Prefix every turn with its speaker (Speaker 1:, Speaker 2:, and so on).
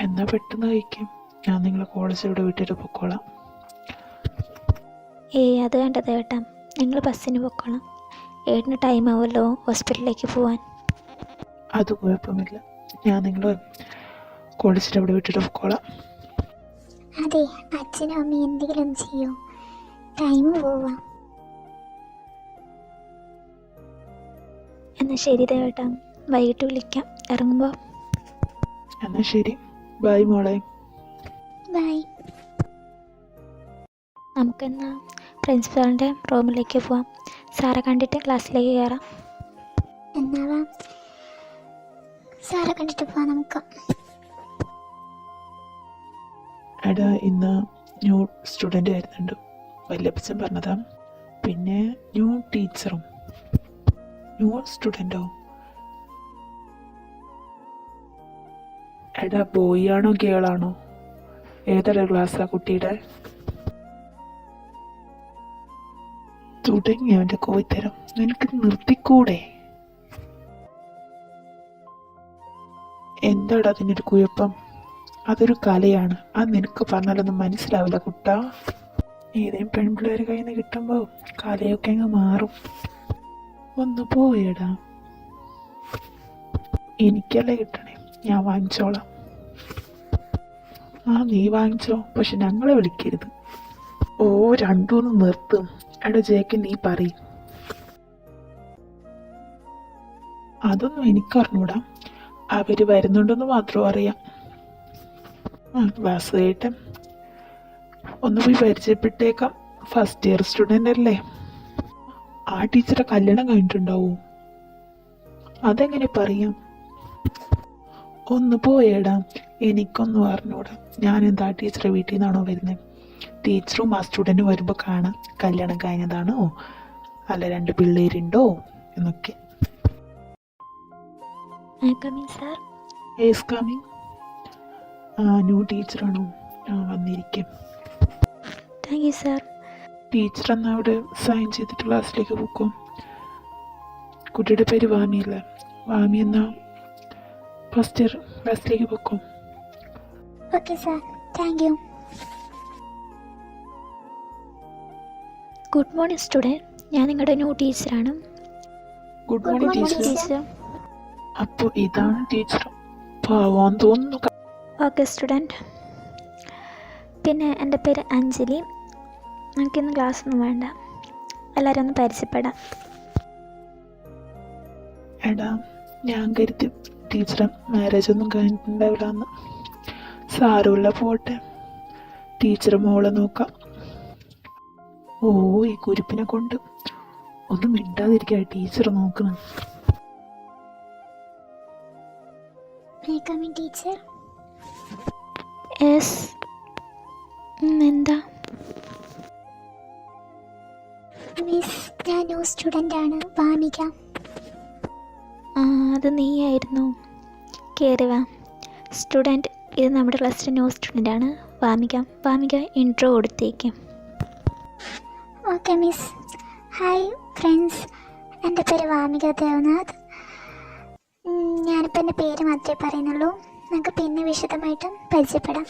Speaker 1: എന്നാ പെട്ടെന്ന് കഴിക്കും. ഞാൻ നിങ്ങളെ കോളേജ് ഇവിടെ വിട്ടിട്ട് പൊക്കോളാം.
Speaker 2: ഏയ് അത് വേണ്ടത് ഏട്ടാ. ഞങ്ങൾ ബസ്സിന് പൊക്കോളാം. ഏട്ടന് ടൈം ആവുമല്ലോ ഹോസ്പിറ്റലിലേക്ക് പോവാൻ.
Speaker 1: അത് കുഴപ്പമില്ല. ഞാൻ നിങ്ങളെ കോളേജിൽ അവിടെ വിട്ടിട്ട് പൊക്കോളാം.
Speaker 3: അതെ അച്ഛനും അമ്മയും എന്തെങ്കിലും ചെയ്യോ? ടൈം പോവാം.
Speaker 2: എന്നാൽ ശരി ദേട്ടാ വൈകിട്ട് വിളിക്കാം. ഇറങ്ങുമ്പോൾ
Speaker 1: എന്നാ ശരി. ബൈ മോളെ.
Speaker 3: ബൈ.
Speaker 2: നമുക്കെന്നാ പ്രിൻസിപ്പാളിന്റെ റൂമിലേക്ക് പോവാം. സാറെ കണ്ടിട്ട് ക്ലാസ്സിലേക്ക് കയറാം.
Speaker 3: എന്നാവാ. സാറെ കണ്ടിട്ട് പോവാം നമുക്ക്.
Speaker 1: എടാ ഇന്ന് ന്യൂ സ്റ്റുഡന്റ് വലിയ വല്യപ്പച്ചൻ പറഞ്ഞതാ. പിന്നെ ന്യൂ ടീച്ചറും. ന്യൂ സ്റ്റുഡന്റോ എടാ ബോയ് ആണോ ഗേൾ ഏതൊരു ക്ലാസ്സാ കുട്ടിയുടെ? തുടങ്ങിയവന്റെ കോയിത്തരം നിനക്ക് നിർത്തിക്കൂടെ? എന്താടാ അതിനൊരു കുഴപ്പം? അതൊരു കലയാണ്. അത് നിനക്ക് പറഞ്ഞാലൊന്നും മനസ്സിലാവില്ല കുട്ട. ഏതേലും പെൺപിള്ളേർ കയ്യിൽ നിന്ന് കിട്ടുമ്പോൾ കലയൊക്കെ അങ്ങ് മാറും. ഒന്ന് പോയടാ. എനിക്കല്ലേ കിട്ടണേ? ഞാൻ വാങ്ങിച്ചോളാം. ആ നീ വാങ്ങിച്ചോ. പക്ഷെ ഞങ്ങളെ വിളിക്കരുത്. ഓ രണ്ടൂന്ന് നിർത്തും. എടാ ജേക്ക് നീ പറയും. അതൊന്നും എനിക്കറിഞ്ഞൂടാ. അവർ വരുന്നുണ്ടെന്ന് മാത്രം അറിയാം. ആ ഒന്ന് പോയി പരിചയപ്പെട്ടേക്കാം. ഫസ്റ്റ് ഇയർ സ്റ്റുഡന്റ് അല്ലേ? ആ ടീച്ചറെ കല്യാണം കഴിഞ്ഞിട്ടുണ്ടാവും? അതെങ്ങനെ പറയാം? ഒന്ന് പോയേടാ എനിക്കൊന്നും അറിഞ്ഞൂടാ. ഞാൻ എന്താ ടീച്ചറെ വീട്ടിൽ നിന്നാണോ വരുന്നത് ടീച്ചറും ആ സ്റ്റുഡന്റും വരുമ്പോൾ കാണാം. കല്യാണം കഴിഞ്ഞതാണോ? അല്ല രണ്ട് പിള്ളേരുണ്ടോ? എന്നൊക്കെ. ഏസ് കമ്മിങ് ആ ന്യൂ ടീച്ചറാണോ ആ വന്നിരിക്കും.
Speaker 2: താങ്ക് യു സാർ
Speaker 1: ടീച്ചർ എന്നാ അവിടെ സൈൻ ചെയ്തിട്ട് ക്ലാസ്സിലേക്ക് പോക്കും? കുട്ടിയുടെ പേര് വാമിയല്ലേ? വാമി എന്നാ ഫസ്റ്റ് ഇയർ ക്ലാസ്സിലേക്ക് പോക്കും
Speaker 3: okay sir thank you
Speaker 2: good morning student ഞാൻ നിങ്ങളുടെ ന്യൂ ടീച്ചറാണ്
Speaker 1: good
Speaker 3: Good
Speaker 1: morning teacher
Speaker 2: teacher
Speaker 1: അപ്പോൾ ഇതാണ് ടീച്ചർ പാവാൻ തോന്നുന്നു.
Speaker 2: ഓക്കെ സ്റ്റുഡന്റ് പിന്നെ എന്റെ പേര് അഞ്ജലി. എനിക്കിന്ന് ക്ലാസ് ഒന്നും വേണ്ട. എല്ലാവരും ഒന്ന് പരിചയപ്പെടാം.
Speaker 1: എടാ ഞാൻ കരുതി. ടീച്ചറെ മാരേജ് ഒന്നും കഴിഞ്ഞിട്ടുണ്ടാവില്ല എന്ന് സാരമില്ല പോട്ടെ. ടീച്ചർ മോളെ നോക്കാം. ഓ ഈ കുരിപ്പിനെ കൊണ്ട്. ഒന്നും മിണ്ടാതിരിക്കുക ടീച്ചർ നോക്കണം.
Speaker 3: ടീച്ചർ
Speaker 2: എന്താ?
Speaker 3: മിസ് ഞാൻ ന്യൂ സ്റ്റുഡന്റ് ആണ്. വാമിക
Speaker 2: ആ അത് നീയായിരുന്നു. കയറി വാ. സ്റ്റുഡന്റ് ഇത് നമ്മുടെ ക്ലാസ്സിലെ ന്യൂ സ്റ്റുഡന്റാണ് വാമിക വാമിക ഇൻട്രോ കൊടുത്തേക്ക്.
Speaker 3: ഓക്കെ മിസ് ഹായ് ഫ്രണ്ട്സ് എന്റെ പേര് വാമിക ദേവനാഥ്. ഞാനിപ്പോൾ എന്റെ പേര് മാത്രമേ പറയുന്നുള്ളൂ. നമുക്ക് പിന്നെ വിശദമായിട്ട് പരിചയപ്പെടാം.